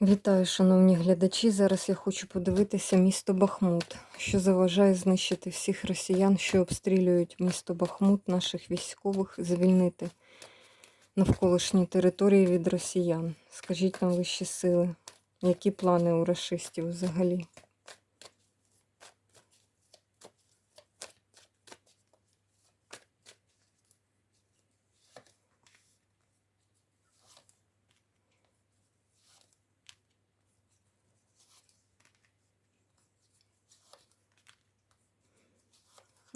Вітаю, шановні глядачі. Зараз я хочу подивитися місто Бахмут, що заважає знищити всіх росіян, що обстрілюють місто Бахмут, наших військових, звільнити навколишні території від росіян. Скажіть нам вищі сили, які плани у расистів взагалі?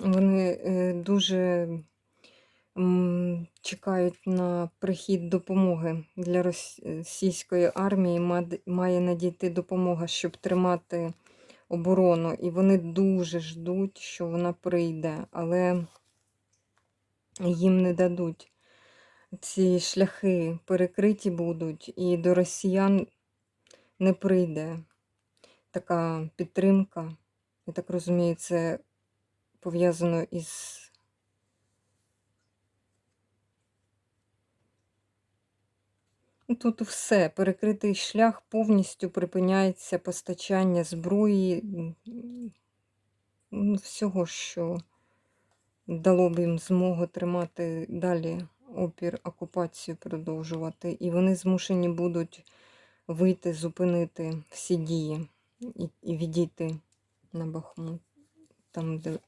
Вони е, дуже чекають на прихід допомоги для російської армії. Має надійти допомога, щоб тримати оборону. І вони дуже ждуть, що вона прийде, але їм не дадуть. Ці шляхи перекриті будуть, і до росіян не прийде така підтримка. Я так розумію, це пов'язано із Ну, Тут все, перекритий шлях, повністю припиняється постачання зброї, ну, всього, що дало б їм змогу тримати далі опір, окупацію продовжувати. І вони змушені будуть вийти, зупинити всі дії і, відійти на Бахмут, там, де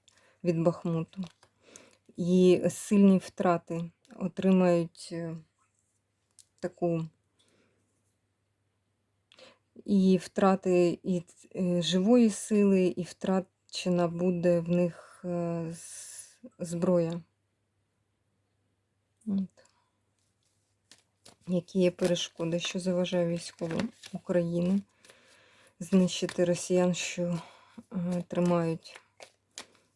від Бахмуту. І сильні втрати отримають е, таку і втрати і е, живої сили, і втрачена буде в них е, зброя. От. Які є перешкоди, що заважає військовим України знищити росіян, що тримають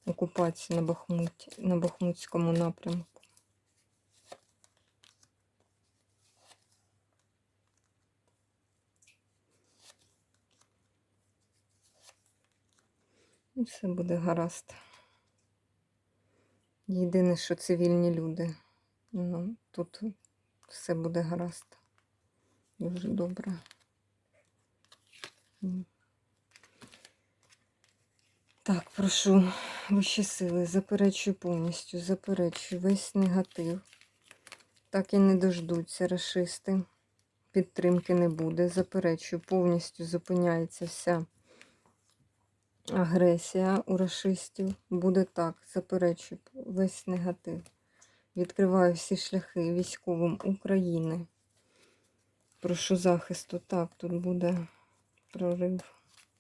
окупацію на Бахмуті, на Бахмутському напрямку. І все буде гаразд. Єдине, що цивільні люди. Ну, тут все буде гаразд. Дуже добре. Так, прошу, вищі сили, заперечую повністю, заперечую весь негатив. Так і не дождуться расисти. Підтримки не буде. Заперечую, повністю зупиняється вся агресія у расистів. Буде так, заперечую весь негатив. Відкриваю всі шляхи військовим України. Прошу захисту. Так, тут буде прорив.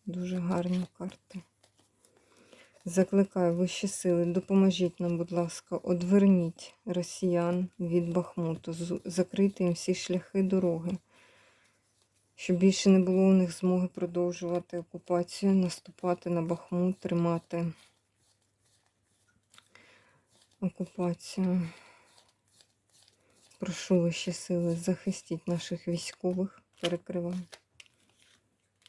Дуже гарні карти. Закликаю вищі сили, допоможіть нам, будь ласка, одверніть росіян від Бахмуту, з- закрийте їм всі шляхи дороги, щоб більше не було у них змоги продовжувати окупацію, наступати на Бахмут, тримати окупацію. Прошу вищі сили, захистіть наших військових. Перекриваю.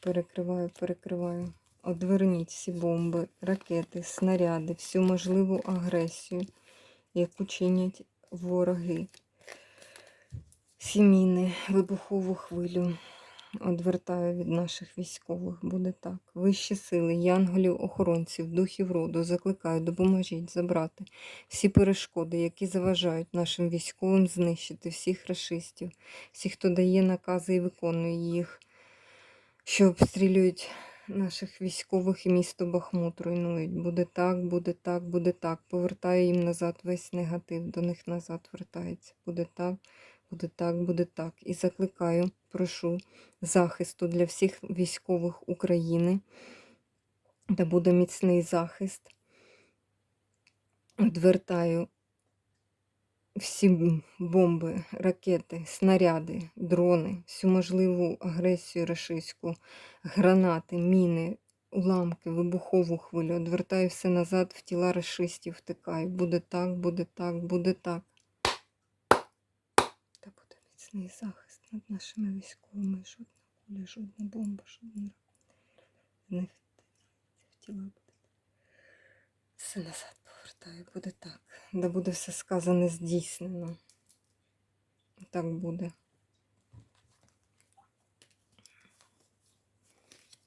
Перекриваю, перекриваю. Одверніть всі бомби, ракети, снаряди, всю можливу агресію, яку чинять вороги. Всі міни, вибухову хвилю. Одвертаю від наших військових. Буде так. Вищі сили, янголів, охоронців, духів роду закликаю, допоможіть забрати всі перешкоди, які заважають нашим військовим знищити всіх рашистів, всіх, хто дає накази і виконує їх, що обстрілюють наших військових і місто Бахмут руйнують. Буде так, буде так, буде так. Повертаю їм назад весь негатив, до них назад вертається. Буде так, буде так, буде так. І закликаю, прошу захисту для всіх військових України, де буде міцний захист. Відвертаю всі бомби, ракети, снаряди, дрони, всю можливу агресію рашистську, гранати, міни, уламки, вибухову хвилю. Одвертаю все назад, в тіла рашистів втикаю. Буде так, буде так, буде так. Та буде міцний захист над нашими військовими. Жодна куля, жодна бомба, жодна не в тіла буде. Все назад повертаю, буде так. Де буде все сказане здійснено. Так буде.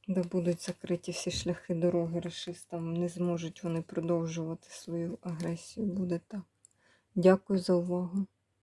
де будуть закриті всі шляхи дороги расистам, не зможуть вони продовжувати свою агресію. Буде так. Дякую за увагу.